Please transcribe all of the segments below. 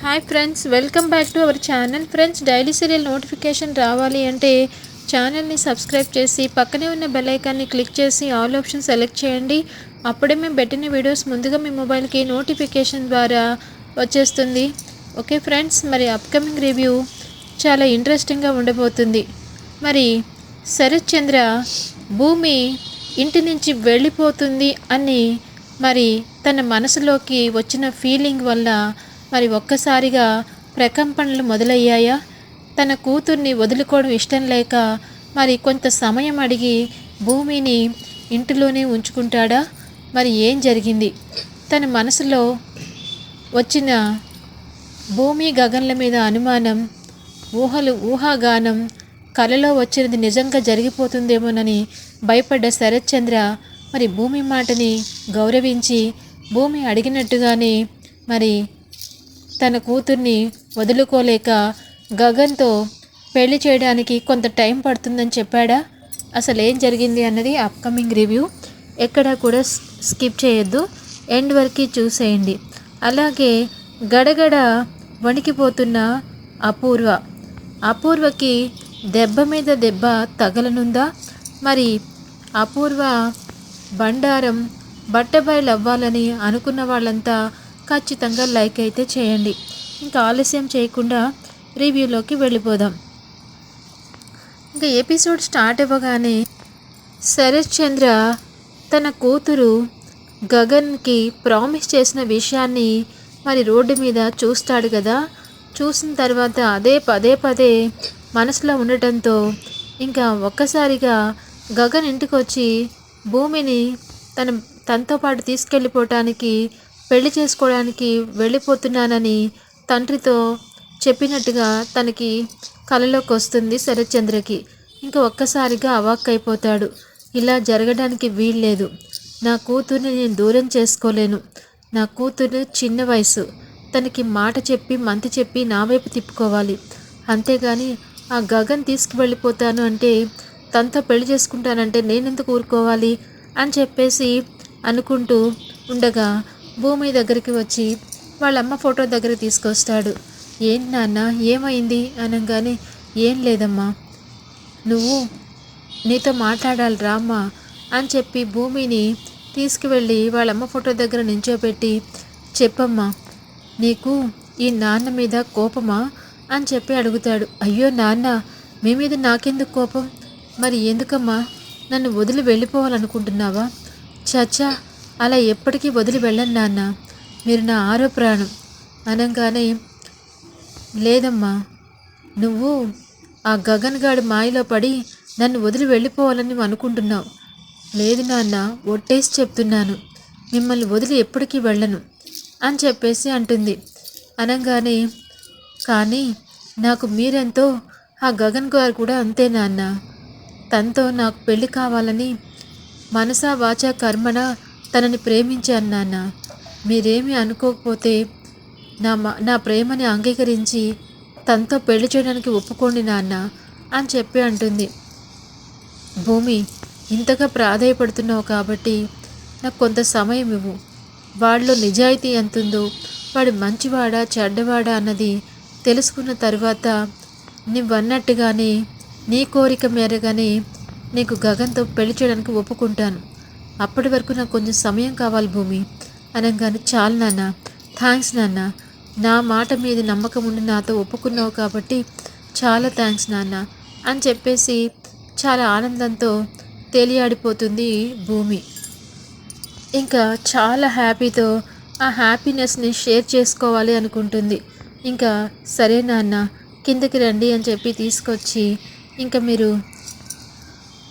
Hi friends welcome back to our channel friends daily serial notification రావాలి అంటే ఛానల్ని subscribe చేసి పక్కనే ఉన్న బెల్ ఐకాన్ని క్లిక్ చేసి ఆల్ ఆప్షన్ సెలెక్ట్ చేయండి. అప్పుడే మేము పెట్టిన వీడియోస్ ముందుగా మీ మొబైల్కి నోటిఫికేషన్ ద్వారా వచ్చేస్తుంది. ఓకే ఫ్రెండ్స్ మరి అప్కమింగ్ రివ్యూ చాలా ఇంట్రెస్టింగ్గా ఉండబోతుంది. మరి శరత్ చంద్ర భూమి ఇంటి నుంచి వెళ్ళిపోతుంది అని మరి తన మనసులోకి వచ్చిన ఫీలింగ్ వల్ల మరి ఒక్కసారిగా ప్రకంపనలు మొదలయ్యాయా? తన కూతుర్ని వదులుకోవడం ఇష్టం లేక మరి కొంత సమయం అడిగి భూమిని ఇంటిలోనే ఉంచుకుంటాడా? మరి ఏం జరిగింది? తన మనసులో వచ్చిన భూమి గగన్ల మీద అనుమానం ఊహలు ఊహాగానం కలలో వచ్చినది నిజంగా జరిగిపోతుందేమోనని భయపడ్డ శరత్చంద్ర మరి భూమి మాటని గౌరవించి భూమి అడిగినట్టుగానే మరి తన కూతుర్ని వదులుకోలేక గగన్తో పెళ్ళి చేయడానికి కొంత టైం పడుతుందని చెప్పాడా? అసలు ఏం జరిగింది అన్నది అప్కమింగ్ రివ్యూ ఎక్కడ కూడా స్కిప్ చేయొద్దు. ఎండ్ వరకు చూసేయండి. అలాగే గడగడ వణికిపోతున్న అపూర్వ. అపూర్వకి దెబ్బ మీద దెబ్బ తగలనుందా? మరి అపూర్వ బండారం బట్టబయలు అవ్వాలని అనుకున్న వాళ్ళంతా ఖచ్చితంగా లైక్ అయితే చేయండి. ఇంకా ఆలస్యం చేయకుండా రివ్యూలోకి వెళ్ళిపోదాం. ఇంకా ఎపిసోడ్ స్టార్ట్ అవ్వగానే శరత్ చంద్ర తన కూతురు గగన్కి ప్రామిస్ చేసిన విషయాన్ని మరి రోడ్డు మీద చూస్తాడు కదా. చూసిన తర్వాత అదే పదే పదే మనసులో ఉండటంతో ఇంకా ఒక్కసారిగా గగన్ ఇంటికి వచ్చి భూమిని తన తనతో పాటు తీసుకెళ్ళిపోవటానికి పెళ్ళి చేసుకోవడానికి వెళ్ళిపోతున్నానని తండ్రితో చెప్పినట్టుగా తనకి కలలోకి వస్తుంది శరత్చంద్రకి. ఇంకా ఒక్కసారిగా అవాక్కైపోతాడు. ఇలా జరగడానికి వీల్లేదు. నా కూతుర్ని నేను దూరం చేసుకోలేను. నా కూతురు చిన్న వయసు తనకి మాట చెప్పి మంతి చెప్పి నా వైపు తిప్పుకోవాలి. అంతేగాని ఆ గగన్ తీసుకువెళ్ళిపోతాను అంటే తనతో పెళ్ళి చేసుకుంటానంటే నేనెందుకు ఊరుకోవాలి? అని చెప్పేసి అనుకుంటూ ఉండగా భూమి దగ్గరికి వచ్చి వాళ్ళ అమ్మ ఫోటో దగ్గర తీసుకొస్తాడు. ఏం నాన్న ఏమైంది? అనగానే ఏం లేదమ్మా. నువ్వు నీతో మాట్లాడాలి రామ్మా అని చెప్పి భూమిని తీసుకువెళ్ళి వాళ్ళమ్మ ఫోటో దగ్గర నించోబెట్టి చెప్పమ్మా నీకు ఈ నాన్న మీద కోపమా? అని చెప్పి అడుగుతాడు. అయ్యో నాన్న మీ మీద నాకెందుకు కోపం? మరి ఎందుకమ్మా? నన్ను వదిలి వెళ్ళిపోవాలనుకుంటున్నావా? చచ్చా అలా ఎప్పటికీ వదిలి వెళ్ళను నాన్న. మీరు నా ఆరో ప్రాణం. అనగానే లేదమ్మా. నువ్వు ఆ గగన్ గాడి మాయలో పడి నన్ను వదిలి వెళ్ళిపోవాలని అనుకుంటున్నావు. లేదు నాన్న ఒట్టేసి చెప్తున్నాను. మిమ్మల్ని వదిలి ఎప్పటికీ వెళ్ళను అని చెప్పేసి అంటుంది. అనగానే కానీ నాకు మీరెంతో ఆ గగన్ గారు కూడా అంతే నాన్న. తనతో నాకు పెళ్ళి కావాలని మనసా వాచా కర్మన తనని ప్రేమించాను నాన్న మీరేమీ అనుకోకపోతే నా మ- నా ప్రేమని అంగీకరించి తనతో పెళ్ళి చేయడానికి ఒప్పుకోండి నాన్న అని చెప్పి అంటుంది. భూమి ఇంతగా ప్రాధాయపడుతున్నావు కాబట్టి నాకు కొంత సమయం ఇవ్వు. వాడిలో నిజాయితీ ఎంతుందో వాడు మంచివాడా చెడ్డవాడా అన్నది తెలుసుకున్న తర్వాత నువ్వన్నట్టుగానే నీ కోరిక మేరగానే నీకు గగన్తో పెళ్ళి చేయడానికి ఒప్పుకుంటాను. అప్పటి వరకు నాకు కొంచెం సమయం కావాలి భూమి. అనగానే చాలు నాన్న. థ్యాంక్స్ నాన్న. నా మాట మీద నమ్మకం ఉండి నాతో ఒప్పుకున్నావు కాబట్టి చాలా థ్యాంక్స్ నాన్న అని చెప్పేసి చాలా ఆనందంతో తేలియాడిపోతుంది భూమి. ఇంకా చాలా హ్యాపీతో ఆ హ్యాపీనెస్ని షేర్ చేసుకోవాలి అనుకుంటుంది. ఇంకా సరే నాన్న కిందకి రండి అని చెప్పి తీసుకొచ్చి ఇంకా మీరు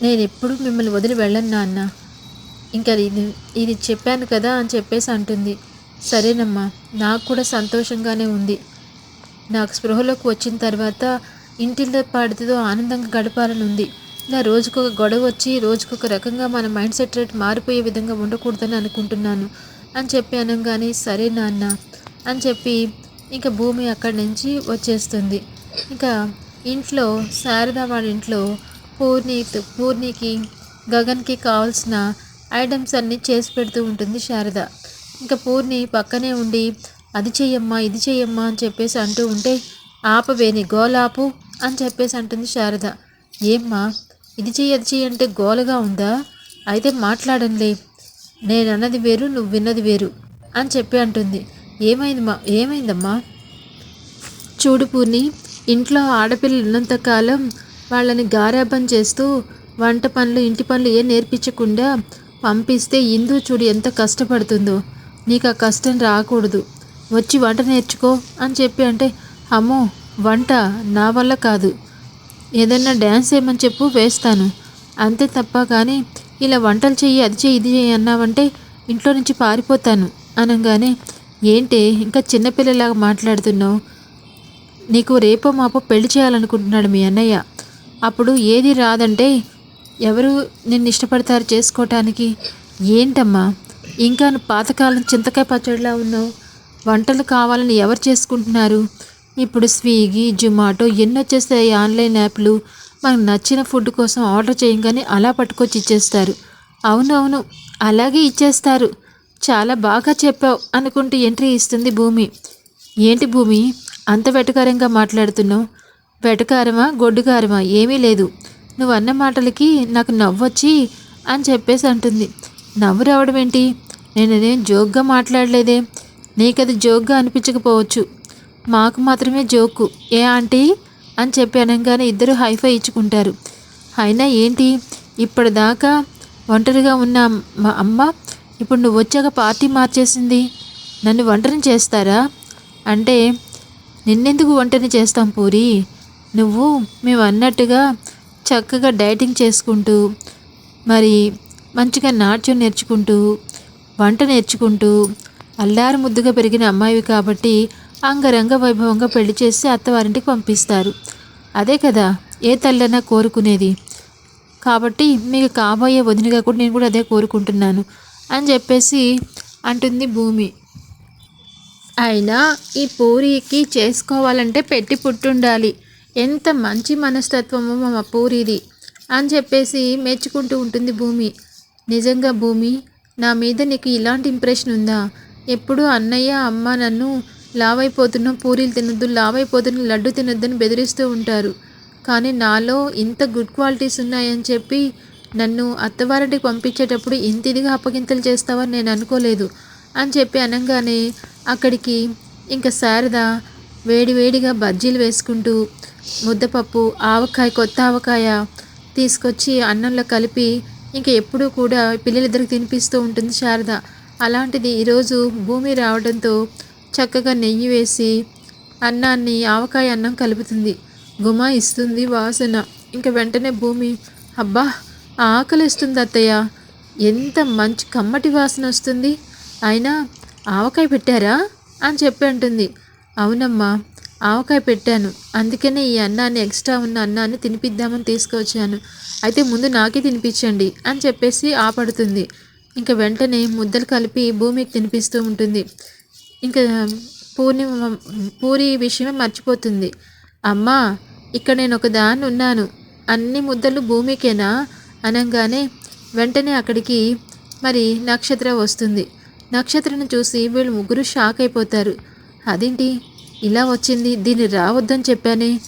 నేను ఎప్పుడు మిమ్మల్ని వదిలి వెళ్ళను నాన్న. ఇంకా ఇది ఇది చెప్పాను కదా అని చెప్పేసి అంటుంది. సరేనమ్మా నాకు కూడా సంతోషంగానే ఉంది. నాకు స్పృహలోకి వచ్చిన తర్వాత ఇంటిలో పాడితో ఆనందంగా గడపాలని ఉంది. ఇలా రోజుకొక గొడవ వచ్చి రోజుకొక రకంగా మన మైండ్ సెట్ రేట్ మారిపోయే విధంగా ఉండకూడదని అనుకుంటున్నాను అని చెప్పి అనగానే సరే నాన్న అని చెప్పి ఇంకా భూమి అక్కడి నుంచి వచ్చేస్తుంది. ఇంకా ఇంట్లో శారద వాళ్ళ ఇంట్లో పూర్ణి పూర్ణికి గగన్కి కావాల్సిన ఐటమ్స్ అన్నీ చేసి పెడుతూ ఉంటుంది శారద. ఇంకా పూర్ణి పక్కనే ఉండి అది చెయ్యమ్మా ఇది చెయ్యమ్మా అని చెప్పేసి అంటూ ఉంటే ఆపవేని గోలాపు అని చెప్పేసి అంటుంది శారద. ఏమ్మా ఇది చెయ్యి అది చెయ్యి అంటే గోలగా ఉందా? అయితే మాట్లాడంలే. నేను అన్నది వేరు నువ్వు విన్నది వేరు అని చెప్పి అంటుంది. ఏమైందమ్మా ఏమైందమ్మా? చూడు పూర్ణి ఇంట్లో ఆడపిల్లలు ఉన్నంతకాలం వాళ్ళని గారాబం చేస్తూ వంట పనులు ఇంటి పనులు ఏం నేర్పించకుండా పంపిస్తే ఇందు చూడు ఎంత కష్టపడుతుందో. నీకు ఆ కష్టం రాకూడదు. వచ్చి వంట నేర్చుకో అని చెప్పి అంటే అమ్మో వంట నా వల్ల కాదు. ఏదన్నా డ్యాన్స్ వేయమని చెప్పు వేస్తాను. అంతే తప్ప కానీ ఇలా వంటలు చెయ్యి అది చెయ్యి ఇది చెయ్యి అన్నావంటే ఇంట్లో నుంచి పారిపోతాను అనగానే ఏంటి ఇంకా చిన్నపిల్లలాగా మాట్లాడుతున్నావు? నీకు రేపో మాపో పెళ్ళి చేయాలనుకుంటున్నాడు మీ అన్నయ్య. అప్పుడు ఏది రాదంటే ఎవరు నిన్ను ఇష్టపడతారు చేసుకోవటానికి ఏంటమ్మా? ఇంకా నువ్వు పాతకాలం చింతకాయ పచ్చడిలా ఉన్నావు. వంటలు కావాలని ఎవరు చేసుకుంటున్నారు? ఇప్పుడు స్విగ్గీ జొమాటో ఎన్ని వచ్చేస్తాయి ఆన్లైన్ యాప్లు. మనకు నచ్చిన ఫుడ్ కోసం ఆర్డర్ చేయగానే అలా పట్టుకొచ్చి ఇచ్చేస్తారు. అవునవును అలాగే ఇచ్చేస్తారు. చాలా బాగా చెప్పావు అనుకుంటూ ఎంట్రీ ఇస్తుంది భూమి. ఏంటి భూమి? అంత వెటకారంగా మాట్లాడుతున్నావు. వెటకారమా? గొడ్డుకారమా? ఏమీ లేదు. నువ్వు అన్న మాటలకి నాకు నవ్వొచ్చి అని చెప్పేసి అంటుంది. నవ్వు రావడం ఏంటి? నేనేం జోక్గా మాట్లాడలేదే. నీకది జోక్గా అనిపించకపోవచ్చు. మాకు మాత్రమే జోకు. ఏ ఆంటీ? అని చెప్పి అనగానే ఇద్దరు హైఫై ఇచ్చుకుంటారు. అయినా ఏంటి? ఇప్పటిదాకా ఒంటరిగా ఉన్న మా అమ్మ ఇప్పుడు నువ్వు వచ్చాక పార్టీ మార్చేసింది. నన్ను ఒంటరిని చేస్తారా? అంటే నిన్నెందుకు వంటని చేస్తాం పూరి? నువ్వు మేము అన్నట్టుగా చక్కగా డైటింగ్ చేసుకుంటూ మరి మంచిగా నాట్యం నేర్చుకుంటూ వంట నేర్చుకుంటూ అల్లారు ముద్దుగా పెరిగిన అమ్మాయివి కాబట్టి అంగరంగ వైభవంగా పెళ్ళి చేసి అత్తవారింటికి పంపిస్తారు. అదే కదా ఏ తల్లైనా కోరుకునేది. కాబట్టి మీకు కాబోయే వదినగా కూడా నేను కూడా అదే కోరుకుంటున్నాను అని చెప్పేసి అంటుంది భూమి. అయినా ఈ పూరికి చేసుకోవాలంటే పెట్టి పుట్టుండాలి. ఎంత మంచి మనస్తత్వమో మా పూరిది అని చెప్పేసి మెచ్చుకుంటూ ఉంటుంది భూమి. నిజంగా భూమి నా మీద నీకు ఇలాంటి ఇంప్రెషన్ ఉందా? ఎప్పుడు అన్నయ్య అమ్మ నన్ను లావైపోతున్న పూరీలు తినొద్దు లావైపోతున్న లడ్డు తినొద్దని బెదిరిస్తూ ఉంటారు. కానీ నాలో ఇంత గుడ్ క్వాలిటీస్ ఉన్నాయని చెప్పి నన్ను అత్తవారింటికి పంపించేటప్పుడు ఇంత ఇదిగా అప్పగింతలు చేస్తావని నేను అనుకోలేదు. అని చెప్పి అనగానే అక్కడికి ఇంకా శారదా వేడివేడిగా బజ్జీలు వేసుకుంటూ ముద్దపప్పు ఆవకాయ కొత్త ఆవకాయ తీసుకొచ్చి అన్నంలో కలిపి ఇంకా ఎప్పుడూ కూడా పిల్లలిద్దరికి తినిపిస్తూ ఉంటుంది శారద. అలాంటిది ఈరోజు భూమి రావడంతో చక్కగా నెయ్యి వేసి అన్నాన్ని ఆవకాయ అన్నం కలుపుతుంది. గుమ ఇస్తుంది వాసన. ఇంకా వెంటనే భూమి అబ్బా ఆకలిస్తుంది అత్తయ్య. ఎంత మంచి కమ్మటి వాసన వస్తుంది. అయినా ఆవకాయ పెట్టారా? అని చెప్పి అంటుంది. అవునమ్మా ఆవకాయ పెట్టాను. అందుకనే ఈ అన్నాన్ని ఎక్స్ట్రా ఉన్న అన్నాన్ని తినిపిద్దామని తీసుకొచ్చాను. అయితే ముందు నాకే తినిపించండి అని చెప్పేసి ఆపడుతుంది. ఇంకా వెంటనే ముద్దలు కలిపి భూమికి తినిపిస్తూ ఉంటుంది. ఇంకా పూర్ణిమ పూరి విషయమే మర్చిపోతుంది. అమ్మా ఇక్కడ నేను ఒక దాన్ని ఉన్నాను. అన్ని ముద్దలు భూమికేనా? అనగానే వెంటనే అక్కడికి మరి నక్షత్ర వస్తుంది. నక్షత్రను చూసి వీళ్ళు ముగ్గురు షాక్ అయిపోతారు. అదేంటి? ఇలా వచ్చింది. దీన్ని రావద్దని చెప్పానే.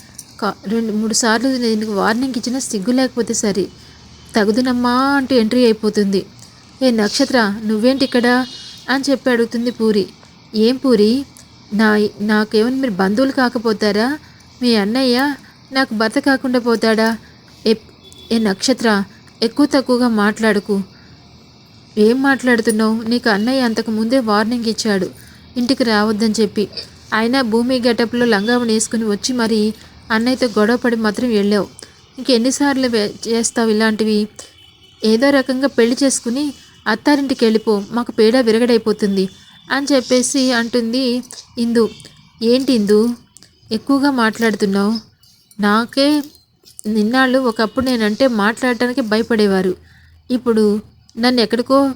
రెండు మూడు సార్లు నేను వార్నింగ్ ఇచ్చిన సిగ్గు లేకపోతే సరే. తగుదునమ్మా అంటూ ఎంట్రీ అయిపోతుంది. ఏ నక్షత్ర నువ్వేంటి ఇక్కడ? అని చెప్పి అడుగుతుంది పూరి. ఏం పూరి? నా నాకేమైనా మీరు బంధువులు కాకపోతారా? మీ అన్నయ్య నాకు భర్త కాకుండా పోతాడా? ఏ ఏ నక్షత్ర ఎక్కువ తక్కువగా మాట్లాడుకు. ఏం మాట్లాడుతున్నావు? నీకు అన్నయ్య అంతకు ముందే వార్నింగ్ ఇచ్చాడు. ఇంటికి రావద్దని చెప్పి. అయినా భూమి గెటప్లో లంగావని వేసుకుని వచ్చి మరి అన్నయ్యతో గొడవపడి మాత్రం వెళ్ళావు. ఇంకెన్నిసార్లు చేస్తావు ఇలాంటివి? ఏదో రకంగా పెళ్ళి చేసుకుని అత్తారింటికి వెళ్ళిపో మాకు పేడ విరగడైపోతుంది అని చెప్పేసి అంటుంది ఇందు. ఏంటి ఇందు? ఎక్కువగా మాట్లాడుతున్నావు? నాకే నిన్నాళ్ళు ఒకప్పుడు నేనంటే మాట్లాడటానికి భయపడేవారు. ఇప్పుడు నన్ను ఎక్కడికో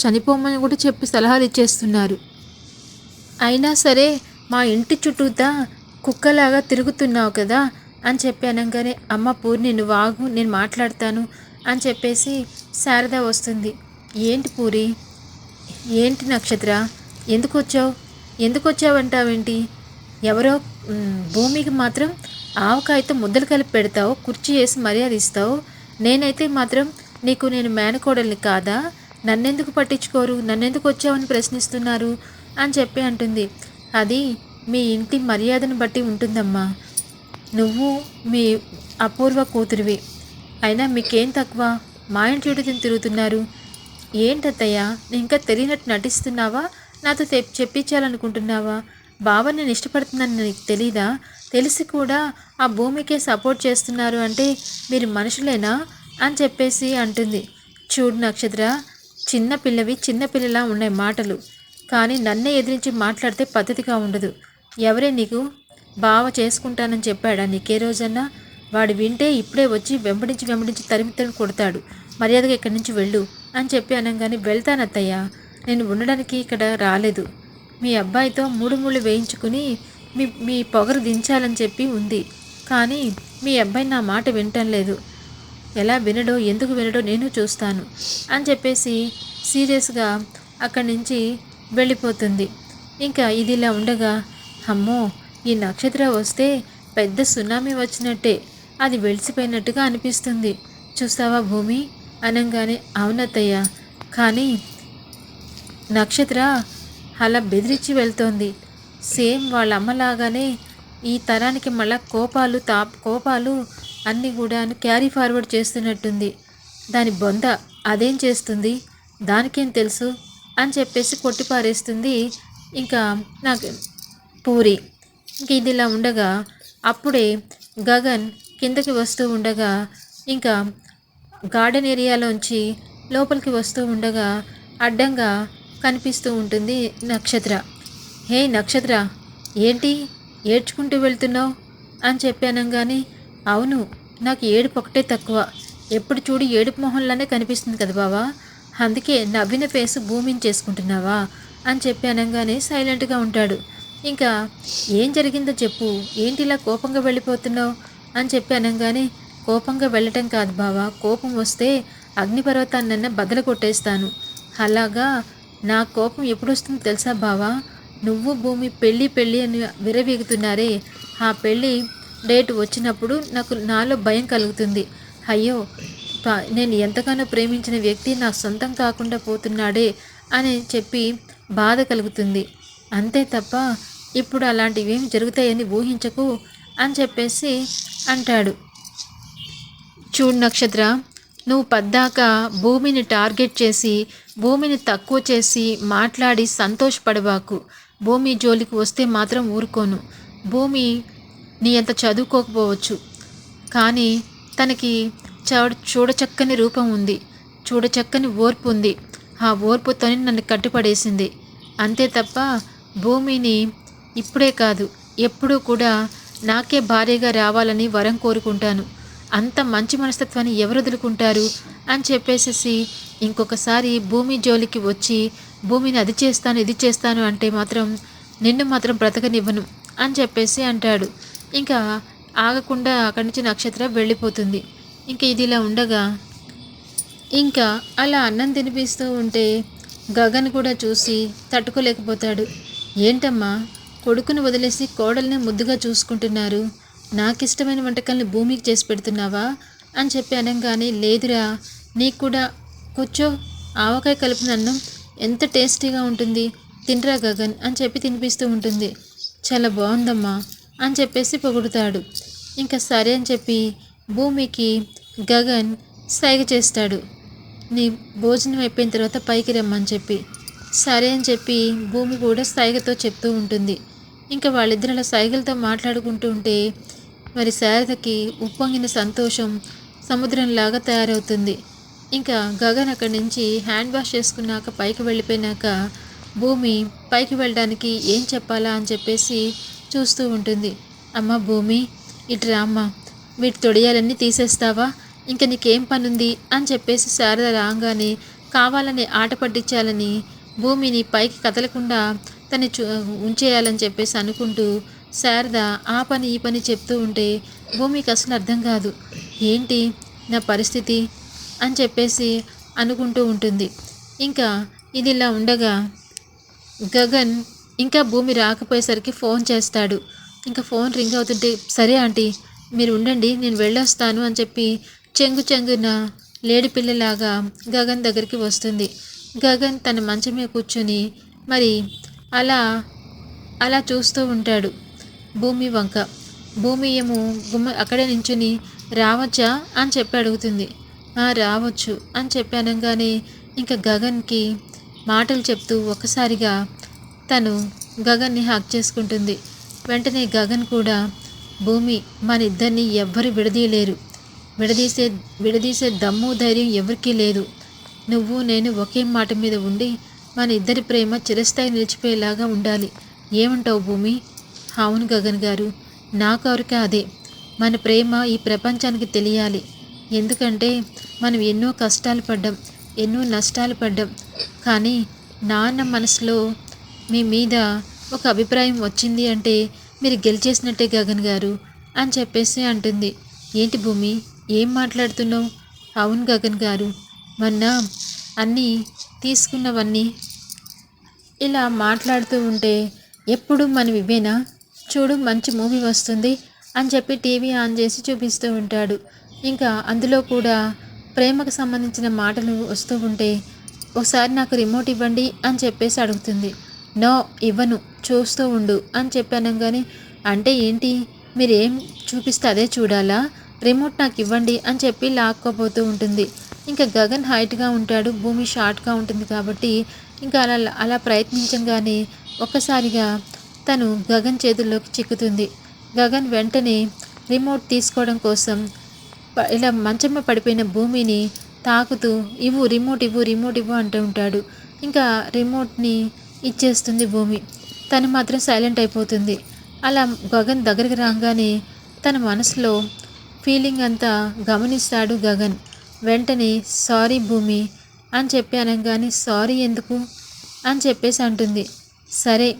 చనిపోమని కూడా చెప్పి సలహాలు ఇచ్చేస్తున్నారు. అయినా సరే మా ఇంటి చుట్టూతా కుక్కలాగా తిరుగుతున్నావు కదా అని చెప్పి అనగానే అమ్మ పూర్ణి నువ్వు ఆగు నేను మాట్లాడతాను అని చెప్పేసి శారద వస్తుంది. ఏంటి పూరి? ఏంటి నక్షత్ర? ఎందుకు వచ్చావు? ఎందుకు వచ్చావంటావేంటి? ఎవరో భూమికి మాత్రం ఆవకాయతో ముద్దలు కలిపి పెడతావు కుర్చీ వేసి మర్యాద ఇస్తావు. నేనైతే మాత్రం నీకు నేను మేనకోడల్ని కాదా? నన్నెందుకు పట్టించుకోరు? నన్నెందుకు వచ్చావని ప్రశ్నిస్తున్నారు? అని చెప్పి అంటుంది. అది మీ ఇంటి మర్యాదను బట్టి ఉంటుందమ్మా. నువ్వు మీ అపూర్వ కూతురివి. అయినా మీకేం తక్కువ? మా ఇంటి చుట్టూ తిరుగుతున్నారు? ఏంటత్తయ్య నేను ఇంకా తెలియనట్టు నటిస్తున్నావా? నాతో తె- చెప్పించాలనుకుంటున్నావా? బావ నేను ఇష్టపడుతున్నాను నీకు తెలీదా? తెలిసి కూడా ఆ భూమికే సపోర్ట్ చేస్తున్నారు అంటే మీరు మనుషులేనా? అని చెప్పేసి అంటుంది. చూడు నక్షత్ర చిన్న పిల్లవి చిన్న పిల్లలా ఉన్నాయి మాటలు. కానీ నన్నే ఎదిరించి మాట్లాడితే పద్ధతిగా ఉండదు. ఎవరే నీకు బావ చేసుకుంటానని చెప్పాడా? నీకే రోజన్నా? వాడు వింటే ఇప్పుడే వచ్చి వెంబడించి వెంబడించి తరిమి తరిమి కొడతాడు. మర్యాదగా ఇక్కడి నుంచి వెళ్ళు అని చెప్పి అనగానే వెళ్తానత్తయ్యా నేను ఉండడానికి ఇక్కడ రాలేదు. మీ అబ్బాయితో మూడు ముళ్ళు వేయించుకుని మీ మీ పొగరు దించాలని చెప్పి ఉంది. కానీ మీ అబ్బాయి నా మాట వినటం లేదు. ఎలా వినడో ఎందుకు వినడో నేను చూస్తాను అని చెప్పేసి సీరియస్గా అక్కడి నుంచి వెళ్ళిపోతుంది. ఇంకా ఇది ఇలా ఉండగా అమ్మో ఈ నక్షత్ర వస్తే పెద్ద సునామీ వచ్చినట్టే. అది వెలిసిపోయినట్టుగా అనిపిస్తుంది. చూస్తావా భూమి? అనగానే అవునత్తయ్య. కానీ నక్షత్ర అలా బెదిరించి వెళ్తోంది. సేమ్ వాళ్ళ అమ్మలాగానే ఈ తరానికి మళ్ళా కోపాలు తా కోపాలు అన్నీ కూడా క్యారీ ఫార్వర్డ్ చేస్తున్నట్టుంది. దాని బొంద అదేం చేస్తుంది? దానికేం తెలుసు? అని చెప్పేసి కొట్టిపారేస్తుంది ఇంకా నాకు పూరి ఇంక ఇది ఇలా ఉండగా అప్పుడే గగన్ కిందకి వస్తూ ఉండగా ఇంకా గార్డెన్ ఏరియాలోంచి లోపలికి వస్తూ ఉండగా అడ్డంగా కనిపిస్తూ ఉంటుంది నక్షత్ర. హే నక్షత్ర ఏంటి? ఏడ్చుకుంటూ వెళ్తున్నావు? అని చెప్పానంగానే అవును నాకు ఏడుపు ఒకటే తక్కువ. ఎప్పుడు చూడు ఏడుపు మొహంలానే కనిపిస్తుంది కదా బావా. అందుకే నవ్విన పేసు భూమిని చేసుకుంటున్నావా? అని అనగానే సైలెంట్గా ఉంటాడు. ఇంకా ఏం జరిగిందో చెప్పు. ఏంటి ఇలా కోపంగా వెళ్ళిపోతున్నావు? అని చెప్పి అనగానే కోపంగా వెళ్ళటం కాదు బావా కోపం వస్తే అగ్నిపర్వతాన్న బద్దలు కొట్టేస్తాను. అలాగా నా కోపం ఎప్పుడు వస్తుందో తెలుసా బావా? నువ్వు భూమి పెళ్ళి పెళ్ళి అని విరవీగుతున్నారే ఆ పెళ్ళి డేట్ వచ్చినప్పుడు నాకు నాలో భయం కలుగుతుంది. అయ్యో నేను ఎంతగానో ప్రేమించిన వ్యక్తి నా సొంతం కాకుండా పోతున్నాడే అని చెప్పి బాధ కలుగుతుంది. అంతే తప్ప ఇప్పుడు అలాంటివి ఏమి జరుగుతాయని ఊహించకు అని చెప్పేసి అంటాడు. చూడు నక్షత్ర నువ్వు పద్దాక భూమిని టార్గెట్ చేసి భూమిని తక్కువ చేసి మాట్లాడి సంతోషపడబాకు. భూమి జోలికి వస్తే మాత్రం ఊరుకోను. భూమి నీ అంత చదువుకోకపోవచ్చు. కానీ తనకి చూడచక్కని రూపం ఉంది. చూడచక్కని ఓర్పు ఉంది. ఆ ఓర్పుతోనే నన్ను కట్టుపడేసింది. అంతే తప్ప భూమిని ఇప్పుడే కాదు ఎప్పుడూ కూడా నాకే భార్యగా రావాలని వరం కోరుకుంటాను. అంత మంచి మనస్తత్వాన్ని ఎవరు వదులుకుంటారు? అని చెప్పేసేసి ఇంకొకసారి భూమి జోలికి వచ్చి భూమిని అది చేస్తాను ఇది చేస్తాను అంటే మాత్రం నిన్ను మాత్రం బ్రతకనివ్వను అని చెప్పేసి అంటాడు. ఇంకా ఆగకుండా అక్కడి నుంచి నక్షత్ర వెళ్ళిపోతుంది. ఇంకా ఇది ఇలా ఉండగా ఇంకా అలా అన్నం తినిపిస్తూ ఉంటే గగన్ కూడా చూసి తట్టుకోలేకపోతాడు. ఏంటమ్మా? కొడుకును వదిలేసి కోడల్ని ముద్దుగా చూసుకుంటున్నారు. నాకు ఇష్టమైన వంటకాలను భూమికి చేసి పెడుతున్నావా? అని చెప్పి అనగానే లేదురా నీకు కూడా కూర్చో ఆవకాయ కలిపిన అన్నం ఎంత టేస్టీగా ఉంటుంది తినరా గగన్ అని చెప్పి తినిపిస్తూ ఉంటుంది. చాలా బాగుందమ్మా అని చెప్పేసి పొగుడుతాడు. ఇంకా సరే అని చెప్పి భూమికి గగన్ సైగ చేస్తాడు. నీ భోజనం అయిపోయిన తర్వాత పైకి రమ్మని చెప్పి. సరే అని చెప్పి భూమి కూడా సైగతో చెప్తూ ఉంటుంది. ఇంకా వాళ్ళిద్దరు అలా సైగలతో మాట్లాడుకుంటూ ఉంటే మరి శారదకి ఉప్పొంగిన సంతోషం సముద్రంలాగా తయారవుతుంది. ఇంకా గగన్ అక్కడి నుంచి హ్యాండ్ వాష్ చేసుకున్నాక పైకి వెళ్ళిపోయినాక భూమి పైకి వెళ్ళడానికి ఏం చెప్పాలా అని చెప్పేసి చూస్తూ ఉంటుంది. అమ్మ భూమి ఇటు రామ్మ వీటి తొడియాలన్నీ తీసేస్తావా? ఇంక నీకేం పనుంది? అని చెప్పేసి శారద రాగానే కావాలని ఆట పట్టించాలని భూమిని పైకి కదలకుండా తను చూ ఉంచేయాలని చెప్పేసి అనుకుంటూ శారద ఆ పని ఈ పని చెప్తూ ఉంటే భూమికి అసలు అర్థం కాదు. ఏంటి? నా పరిస్థితి? అని చెప్పేసి అనుకుంటూ ఉంటుంది. ఇంకా ఇది ఇలా ఉండగా గగన్ ఇంకా భూమి రాకపోయేసరికి ఫోన్ చేస్తాడు. ఇంకా ఫోన్ రింగ్ అవుతుంటే సరే ఆంటీ మీరు ఉండండి నేను వెళ్ళొస్తాను అని చెప్పి చెంగు చెంగున లేడి పిల్లలాగా గగన్ దగ్గరికి వస్తుంది. గగన్ తన మంచం మీద కూర్చొని మరి అలా అలా చూస్తూ ఉంటాడు భూమి వంక. భూమి ఏమో గుమ్మ అక్కడే నించుని రావచ్చా అని చెప్పి అడుగుతుంది. రావచ్చు అని చెప్పి అనగానే ఇంకా గగన్కి మాటలు చెప్తూ ఒక్కసారిగా తను గగన్ని హాక్ చేసుకుంటుంది. వెంటనే గగన్ కూడా భూమి మన ఇద్దరిని ఎవ్వరు విడదీయలేరు. విడదీసే విడదీసే దమ్ము ధైర్యం ఎవరికీ లేదు. నువ్వు నేను ఒకే మాట మీద ఉండి మన ఇద్దరి ప్రేమ చిరస్థాయి నిలిచిపోయేలాగా ఉండాలి. ఏమంటావు భూమి? అవును గగన్ గారు నా కోరిక అదే. మన ప్రేమ ఈ ప్రపంచానికి తెలియాలి. ఎందుకంటే మనం ఎన్నో కష్టాలు పడ్డాం ఎన్నో నష్టాలు పడ్డాం. కానీ నాన్న మనసులో మీ మీద ఒక అభిప్రాయం వచ్చింది అంటే మీరు గెలిచేసినట్టే గగన్ గారు అని చెప్పేసి అంటుంది. ఏంటి భూమి? ఏం మాట్లాడుతున్నావు? అవును గగన్ గారు. మొన్న అన్నీ తీసుకున్నవన్నీ ఇలా మాట్లాడుతూ ఉంటే ఎప్పుడు మనం ఇవేనా చూడు మంచి మూవీ వస్తుంది అని చెప్పి టీవీ ఆన్ చేసి చూపిస్తూ ఉంటాడు. ఇంకా అందులో కూడా ప్రేమకు సంబంధించిన మాటలు వస్తూ ఉంటే ఒకసారి నాకు రిమోట్ ఇవ్వండి అని చెప్పేసి అడుగుతుంది. నో ఇవ్వను. చూస్తూ ఉండు అని చెప్పాను కానీ అంటే ఏంటి? మీరు ఏం చూపిస్తే అదే చూడాలా? రిమోట్ నాకు ఇవ్వండి అని చెప్పి లాక్కోపోతూ ఉంటుంది. ఇంకా గగన్ హైట్గా ఉంటాడు భూమి షార్ట్గా ఉంటుంది కాబట్టి ఇంకా అలా అలా ప్రయత్నించగానే ఒక్కసారిగా తను గగన్ చేతుల్లోకి చిక్కుతుంది. గగన్ వెంటనే రిమోట్ తీసుకోవడం కోసం ఇలా మంచమ్మ పడిపోయిన భూమిని తాకుతూ ఇవ్వు రిమోట్ ఇవ్వు రిమోట్ ఇవ్వు అంటూ ఉంటాడు. ఇంకా రిమోట్ని ఇచ్చేస్తుంది భూమి. తను మాత్రం సైలెంట్ అయిపోతుంది. అలా గగన్ దగ్గరికి రాగానే తన మనసులో ఫీలింగ్ అంతా గమనిస్తాడు గగన్. వెంటనే సారీ భూమి అని చెప్పి అనగానే సారీ ఎందుకు? అని చెప్పేసి అంటుంది. సరే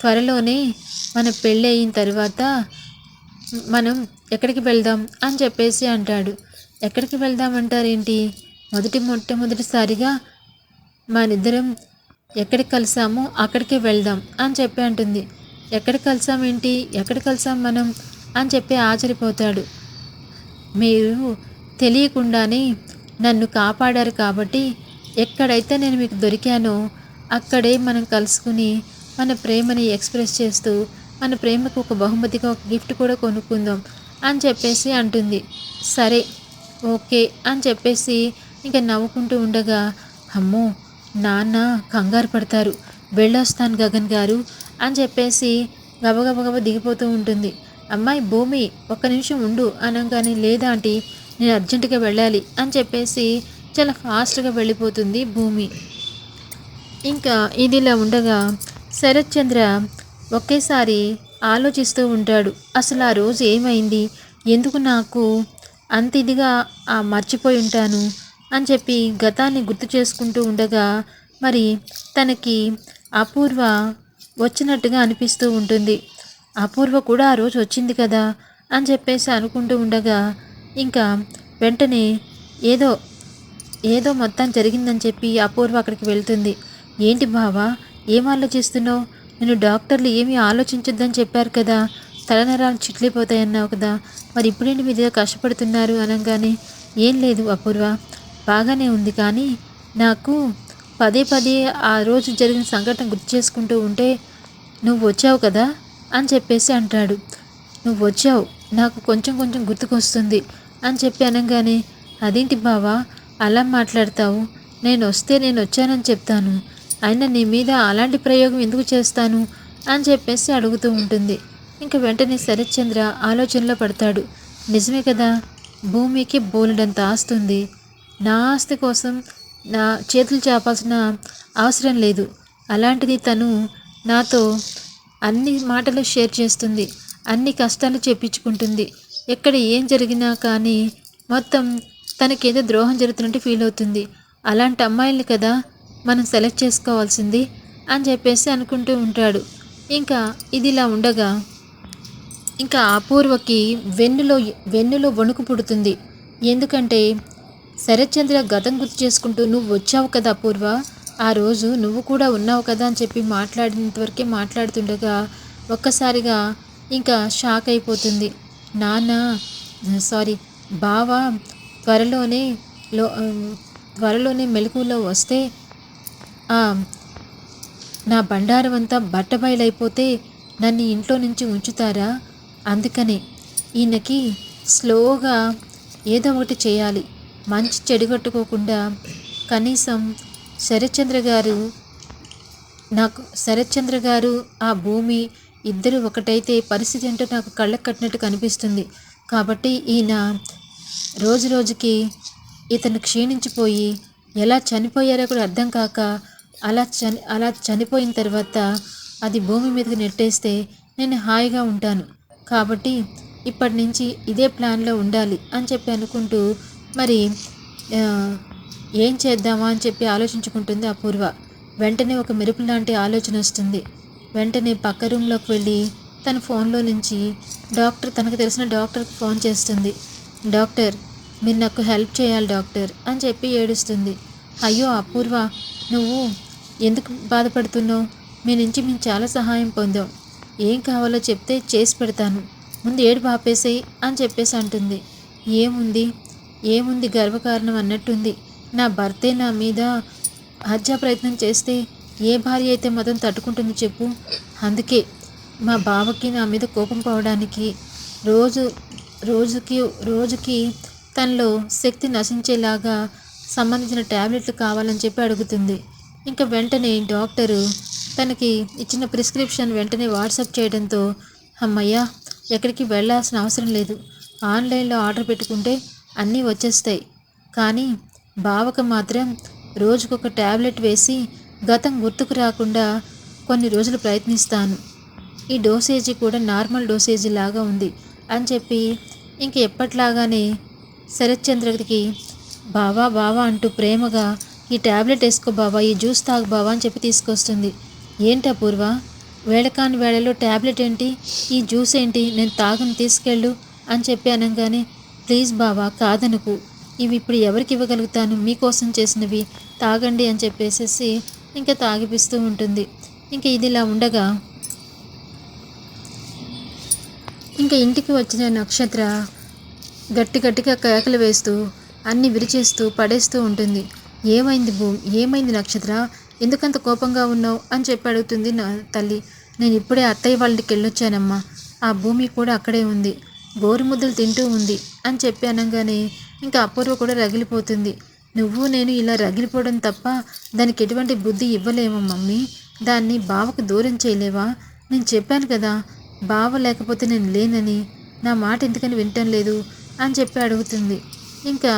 త్వరలోనే మన పెళ్ళి అయిన తర్వాత మనం ఎక్కడికి వెళ్దాం? అని చెప్పేసి అంటాడు. ఎక్కడికి వెళ్దాం అంటారేంటి? మొదటి మొట్టమొదటిసారిగా మనిద్దరం ఎక్కడికి కలిసామో అక్కడికే వెళ్దాం అని చెప్పి అంటుంది. ఎక్కడ కలిసాం ఏంటి? ఎక్కడ కలిసాం మనం? అని చెప్పి ఆశ్చర్యపోతాడు. మీరు తెలియకుండానే నన్ను కాపాడారు కాబట్టి ఎక్కడైతే నేను మీకు దొరికానో అక్కడే మనం కలుసుకుని మన ప్రేమని ఎక్స్ప్రెస్ చేస్తూ మన ప్రేమకు ఒక బహుమతిగా ఒక గిఫ్ట్ కూడా కొనుక్కుందాం అని చెప్పేసి అంటుంది. సరే ఓకే అని చెప్పేసి ఇంకా నవ్వుకుంటూ ఉండగా అమ్మో నాన్న కంగారు పడతారు. వెళ్ళొస్తాను గగన్ గారు అని చెప్పేసి గబగబగబ దిగిపోతూ ఉంటుంది. అమ్మాయి భూమి ఒక్క నిమిషం ఉండు అనగానే లేదా ఆంటీ నేను అర్జెంటుగా వెళ్ళాలి అని చెప్పేసి చాలా ఫాస్ట్గా వెళ్ళిపోతుంది భూమి. ఇంకా ఇదిలా ఉండగా శరత్ చంద్ర ఒకేసారి ఆలోచిస్తూ ఉంటాడు అసలు ఆ రోజు ఏమైంది? ఎందుకు నాకు అంత ఇదిగా ఆ మర్చిపోయి ఉంటాను? అని చెప్పి గతాన్ని గుర్తు చేసుకుంటూ ఉండగా మరి తనకి అపూర్వ వచ్చినట్టుగా అనిపిస్తూ ఉంటుంది. అపూర్వ కూడా ఆ రోజు వచ్చింది కదా అని చెప్పేసి అనుకుంటూ ఉండగా ఇంకా వెంటనే ఏదో ఏదో మొత్తం జరిగిందని చెప్పి అపూర్వ అక్కడికి వెళ్తుంది. ఏంటి బావా ఏం ఆలోచిస్తున్నావు? నేను డాక్టర్లు ఏమీ ఆలోచించొద్దని చెప్పారు కదా. తలనరాలు చిట్లిపోతాయన్నావు కదా. మరి ఇప్పుడేంటి మీద కష్టపడుతున్నారు అనగానే ఏం లేదు అపూర్వ బాగానే ఉంది కానీ నాకు పదే పదే ఆ రోజు జరిగిన సంఘటన గుర్తు చేసుకుంటూ ఉంటే నువ్వు వచ్చావు కదా. అని చెప్పేసి అంటాడు. నువ్వు వచ్చావు. నాకు కొంచెం కొంచెం గుర్తుకొస్తుంది అని చెప్పి అనగానే అదేంటి బావా? అలా మాట్లాడతావు? నేను వస్తే నేను వచ్చానని చెప్తాను. అయినా నీ మీద అలాంటి ప్రయోగం ఎందుకు చేస్తాను? అని చెప్పేసి అడుగుతూ ఉంటుంది. ఇంకా వెంటనే శరత్చంద్ర ఆలోచనలో పడతాడు. నిజమే కదా భూమికి బోలెడంత ఆస్తుంది. నా ఆస్తి కోసం నా చేతులు చేపాల్సిన అవసరం లేదు. అలాంటిది తను నాతో అన్ని మాటలు షేర్ చేస్తుంది. అన్ని కష్టాలు చెప్పించుకుంటుంది ఎక్కడ ఏం జరిగినా కానీ మొత్తం తనకేదో ద్రోహం జరుగుతున్నట్టు ఫీల్ అవుతుంది. అలాంటి అమ్మాయిల్ని కదా మనం సెలెక్ట్ చేసుకోవాల్సింది అని చెప్పేసి అనుకుంటూ ఉంటాడు. ఇంకా ఇది ఇలా ఉండగా ఇంకా అపూర్వకి వెన్నులో వెన్నులో వణుకు పుడుతుంది. ఎందుకంటే శరత్చంద్ర గతం గుర్తు చేసుకుంటూ నువ్వు వచ్చావు కదా అపూర్వ? ఆ రోజు నువ్వు కూడా ఉన్నావు కదా అని చెప్పి మాట్లాడినంతవరకే మాట్లాడుతుండగా ఒక్కసారిగా ఇంకా షాక్ అయిపోతుంది. నాన్న సారీ బావ త్వరలోనే లో త్వరలోనే మెలకువలో వస్తే నా బండారం అంతా బట్టబయలైపోతే నన్ను ఇంట్లో నుంచి ఉంచుతారా? అందుకనే ఈయనకి స్లోగా ఏదో ఒకటి చేయాలి. మంచి చెడుగట్టుకోకుండా కనీసం శరత్చంద్ర గారు నాకు శరత్చంద్ర గారు ఆ భూమి ఇద్దరు ఒకటైతే పరిస్థితి ఏంటో నాకు కళ్ళకు కట్టినట్టు కనిపిస్తుంది. కాబట్టి ఈయన రోజు రోజుకి ఇతను క్షీణించిపోయి ఎలా చనిపోయారో కూడా అర్థం కాక అలా చని అలా చనిపోయిన తర్వాత అది భూమి మీదకి నెట్టేస్తే నేను హాయిగా ఉంటాను. కాబట్టి ఇప్పటి నుంచి ఇదే ప్లాన్లో ఉండాలి అని చెప్పి అనుకుంటూ మరి ఏం చేద్దామా అని చెప్పి ఆలోచించుకుంటుంది అపూర్వ. వెంటనే ఒక మెరుపు లాంటి ఆలోచన వస్తుంది. వెంటనే పక్క రూమ్లోకి వెళ్ళి తన ఫోన్లో నుంచి డాక్టర్ తనకు తెలిసిన డాక్టర్కి ఫోన్ చేస్తుంది. డాక్టర్ మీరు నాకు హెల్ప్ చేయాలి డాక్టర్ అని చెప్పి ఏడుస్తుంది. అయ్యో అపూర్వ నువ్వు ఎందుకు బాధపడుతున్నావు? మీ నుంచి మేము చాలా సహాయం పొందాం. ఏం కావాలో చెప్తే చేసి పెడతాను. ముందు ఏడు బాపేసేయి అని చెప్పేసి అంటుంది. ఏముంది? ఏముంది గర్వకారణం అన్నట్టుంది. నా భర్తే నా మీద హత్యా ప్రయత్నం చేస్తే ఏ భార్య అయితే మతం తట్టుకుంటుందో చెప్పు. అందుకే మా బావకి నా మీద కోపం పోవడానికి రోజు రోజుకి రోజుకి తనలో శక్తి నశించేలాగా సంబంధించిన ట్యాబ్లెట్లు కావాలని చెప్పి అడుగుతుంది. ఇంకా వెంటనే డాక్టరు తనకి ఇచ్చిన ప్రిస్క్రిప్షన్ వెంటనే వాట్సాప్ చేయడంతో అమ్మయ్య ఎక్కడికి వెళ్ళాల్సిన అవసరం లేదు. ఆన్లైన్లో ఆర్డర్ పెట్టుకుంటే అన్నీ వచ్చేస్తాయి. కానీ బావకు మాత్రం రోజుకొక ట్యాబ్లెట్ వేసి గతం గుర్తుకు రాకుండా కొన్ని రోజులు ప్రయత్నిస్తాను. ఈ డోసేజీ కూడా నార్మల్ డోసేజీ లాగా ఉంది అని చెప్పి ఇంక ఎప్పట్లాగానే శరత్చంద్రకి బావా బావా అంటూ ప్రేమగా ఈ ట్యాబ్లెట్ వేసుకో బావా ఈ జ్యూస్ తాగు బావా అని చెప్పి తీసుకొస్తుంది. ఏంటి అపూర్వ? వేళకాని వేళలో ట్యాబ్లెట్ ఏంటి? ఈ జ్యూస్ ఏంటి? నేను తాగను తీసుకెళ్ళు అని చెప్పి అనగానే ప్లీజ్ బావా కాదనుకు. ఇవి ఇప్పుడు ఎవరికి ఇవ్వగలుగుతాను? మీకోసం చేసినవి తాగండి అని చెప్పేసేసి ఇంకా తాగిపిస్తూ ఉంటుంది. ఇంకా ఇది ఇలా ఉండగా ఇంకా ఇంటికి వచ్చిన నక్షత్ర గట్టి గట్టిగా కేకలు వేస్తూ అన్ని విరిచేస్తూ పడేస్తూ ఉంటుంది. ఏమైంది భూమి ఏమైంది నక్షత్ర? ఎందుకంత కోపంగా ఉన్నావు? అని చెప్పి అడుగుతుంది నా తల్లి. నేను ఇప్పుడే అత్తయ్య వాళ్ళకి వెళ్ళొచ్చానమ్మా. ఆ భూమి కూడా అక్కడే ఉంది. గోరుముద్దలు తింటూ ఉంది అని చెప్పి అనగానే ఇంకా అపూర్వ కూడా రగిలిపోతుంది. నువ్వు నేను ఇలా రగిలిపోవడం తప్ప దానికి ఎటువంటి బుద్ధి ఇవ్వలేమో మమ్మీ. దాన్ని బావకు దూరం చేయలేవా? నేను చెప్పాను కదా బావ లేకపోతే నేను లేనని. నా మాట ఎందుకని వింటం లేదు అని చెప్పి అడుగుతుంది. ఇంకా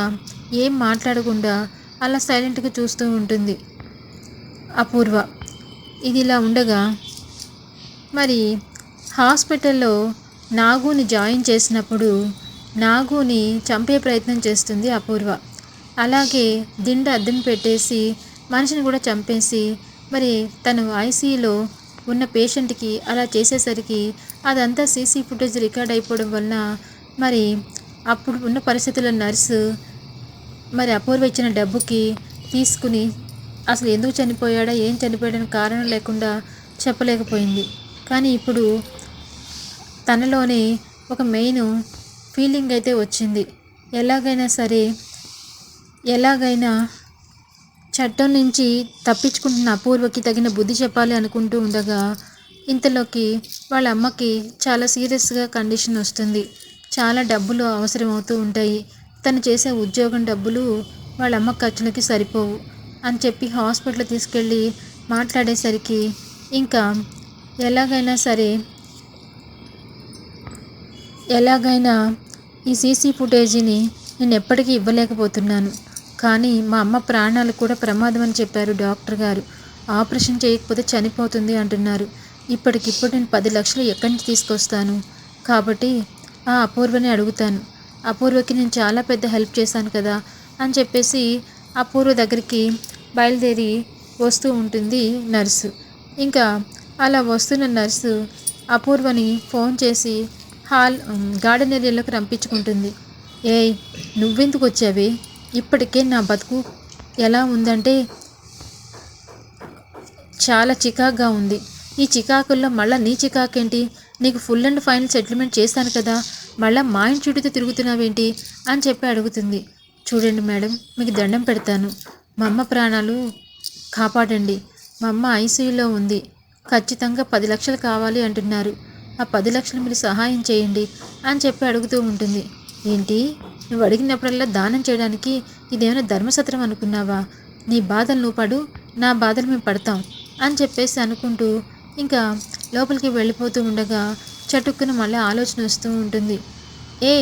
ఏం మాట్లాడకుండా అలా సైలెంట్గా చూస్తూ ఉంటుంది అపూర్వ. ఇది ఇలా ఉండగా మరి హాస్పిటల్లో నాగుని జాయిన్ చేసినప్పుడు నాగుని చంపే ప్రయత్నం చేస్తుంది అపూర్వ. అలాగే దిండు అద్దం పెట్టేసి మనిషిని కూడా చంపేసి మరి తను ఐసీలో ఉన్న పేషెంట్కి అలా చేసేసరికి అదంతా సీసీ ఫుటేజ్ రికార్డ్ అయిపోవడం వలన మరి అప్పుడు ఉన్న పరిస్థితుల్లో నర్సు మరి అపూర్వ ఇచ్చిన డబ్బుకి తీసుకుని అసలు ఎందుకు చనిపోయాడా ఏం చనిపోయాడని కారణం లేకుండా చెప్పలేకపోయింది. కానీ ఇప్పుడు తనలోనే ఒక మెయిన్ ఫీలింగ్ అయితే వచ్చింది. ఎలాగైనా సరే ఎలాగైనా చట్టం నుంచి తప్పించుకుంటున్న అపూర్వకి తగిన బుద్ధి చెప్పాలి అనుకుంటూ ఉండగా ఇంతలోకి వాళ్ళ అమ్మకి చాలా సీరియస్గా కండిషన్ వస్తుంది. చాలా డబ్బులు అవసరం అవుతూ ఉంటాయి. తను చేసే ఉద్యోగం డబ్బులు వాళ్ళ అమ్మ ఖర్చులకి సరిపోవు అని చెప్పి హాస్పిటల్ తీసుకెళ్ళి మాట్లాడేసరికి ఇంకా ఎలాగైనా సరే ఎలాగైనా ఈ సీసీ ఫుటేజీని నేను ఎప్పటికీ ఇవ్వలేకపోతున్నాను. కానీ మా అమ్మ ప్రాణాలు కూడా ప్రమాదం అని చెప్పారు డాక్టర్ గారు. ఆపరేషన్ చేయకపోతే చనిపోతుంది అంటున్నారు. ఇప్పటికిప్పుడు నేను పది లక్షలు ఎక్కడి నుంచి తీసుకొస్తాను? కాబట్టి ఆ అపూర్వని అడుగుతాను. అపూర్వకి నేను చాలా పెద్ద హెల్ప్ చేశాను కదా అని చెప్పేసి అపూర్వ దగ్గరికి బయలుదేరి వస్తూ ఉంటుంది నర్సు. ఇంకా అలా వస్తున్న నర్సు అపూర్వని ఫోన్ చేసి హాల్ గార్డెన్ ఏరియాలోకి రంపించుకుంటుంది ఏయ్ నువ్వెందుకు వచ్చావే? ఇప్పటికే నా బతుకు ఎలా ఉందంటే చాలా చికాకుగా ఉంది. ఈ చికాకుల్లో మళ్ళీ నీ చికాకేంటి? నీకు ఫుల్ అండ్ ఫైనల్ సెటిల్మెంట్ చేశాను కదా మళ్ళీ మా ఇంటి చుట్టూతో తిరుగుతున్నావేంటి అని చెప్పి అడుగుతుంది. చూడండి మేడం మీకు దండం పెడతాను. మా అమ్మ ప్రాణాలు కాపాడండి. మా అమ్మ ఐసీయూలో ఉంది. ఖచ్చితంగా పది లక్షలు కావాలి అంటున్నారు. ఆ పది లక్షలు మీరు సహాయం చేయండి అని చెప్పి అడుగుతూ ఉంటుంది. ఏంటి? నువ్వు అడిగినప్పుడల్లా దానం చేయడానికి ఇదేమైనా ధర్మసత్రం అనుకున్నావా? నీ బాధలు నువ్వు పడు నా బాధలు మేము పడతాం అని చెప్పేసి అనుకుంటూ ఇంకా లోపలికి వెళ్ళిపోతూ ఉండగా చటుక్కున మళ్ళీ ఆలోచన వస్తూ ఉంటుంది. ఏ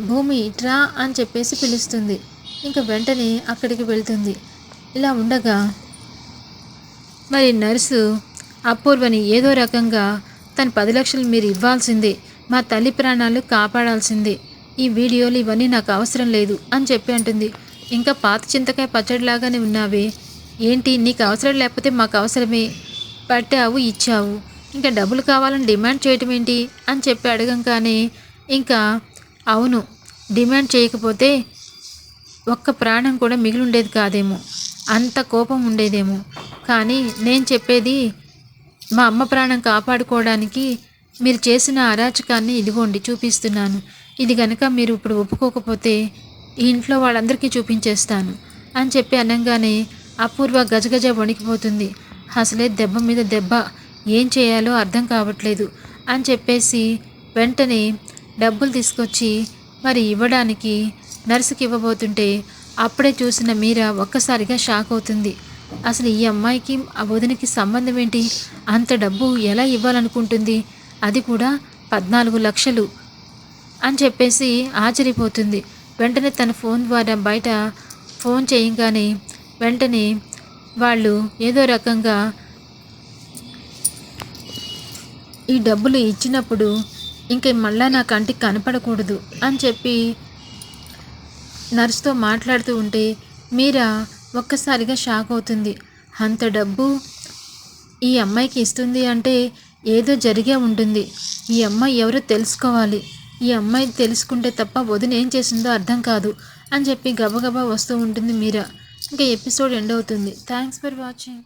భూమి ఇట్రా అని చెప్పేసి పిలుస్తుంది. ఇంకా వెంటనే అక్కడికి వెళ్తుంది. ఇలా ఉండగా మరి నర్సు అపూర్వని ఏదో రకంగా తన పది లక్షలు మీరు ఇవ్వాల్సిందే. మా తల్లి ప్రాణాలు కాపాడాల్సిందే. ఈ వీడియోలు ఇవన్నీ నాకు అవసరం లేదు అని చెప్పి అంటుంది. ఇంకా పాత చింతకాయ పచ్చడిలాగానే ఉన్నావే. ఏంటి నీకు అవసరం లేకపోతే మాకు అవసరమే? పట్టావు ఇచ్చావు. ఇంకా డబ్బులు కావాలని డిమాండ్ చేయటం ఏంటి? అని చెప్పి అడగంగానే ఇంకా అవును డిమాండ్ చేయకపోతే ఒక్క ప్రాణం కూడా మిగిలి ఉండేది కాదేమో. అంత కోపం ఉండేదేమో. కానీ నేను చెప్పేది మా అమ్మ ప్రాణం కాపాడుకోవడానికి మీరు చేసిన అరాచకాన్ని ఇదిగోండి చూపిస్తున్నాను. ఇది గనక మీరు ఇప్పుడు ఒప్పుకోకపోతే ఈ ఇంట్లో వాళ్ళందరికీ చూపించేస్తాను అని చెప్పి అనగానే అపూర్వ గజగజ వణికిపోతుంది. అసలే దెబ్బ మీద దెబ్బ ఏం చేయాలో అర్థం కావట్లేదు అని చెప్పేసి వెంటనే డబ్బులు తీసుకొచ్చి మరి ఇవ్వడానికి నర్సుకి ఇవ్వబోతుంటే అప్పుడే చూసిన మీరా ఒక్కసారిగా షాక్ అవుతుంది. అసలు ఈ అమ్మాయికి ఆ వదినకి సంబంధం ఏంటి? అంత డబ్బు ఎలా ఇవ్వాలనుకుంటుంది? అది కూడా పద్నాలుగు లక్షలు అని చెప్పేసి ఆశ్చర్యపోతుంది. వెంటనే తన ఫోన్ ద్వారా బయట ఫోన్ చేయగానే వెంటనే వాళ్ళు ఏదో రకంగా ఈ డబ్బులు ఇచ్చినప్పుడు ఇంక మళ్ళా నా కంటికి కనపడకూడదు అని చెప్పి నర్సుతో మాట్లాడుతూ ఉంటే మీరా ఒక్కసారిగా షాక్ అవుతుంది. అంత డబ్బు ఈ అమ్మాయికి ఇస్తుంది అంటే ఏదో జరిగే ఉంటుంది. ఈ అమ్మాయి ఎవరో తెలుసుకోవాలి. ఈ అమ్మాయి తెలుసుకుంటే తప్ప వదిన ఏం చేసిందో అర్థం కాదు అని చెప్పి గబగబా వస్తూ ఉంటుంది మీరా. ఇంకా ఎపిసోడ్ ఎండ్ అవుతుంది. Thanks for watching.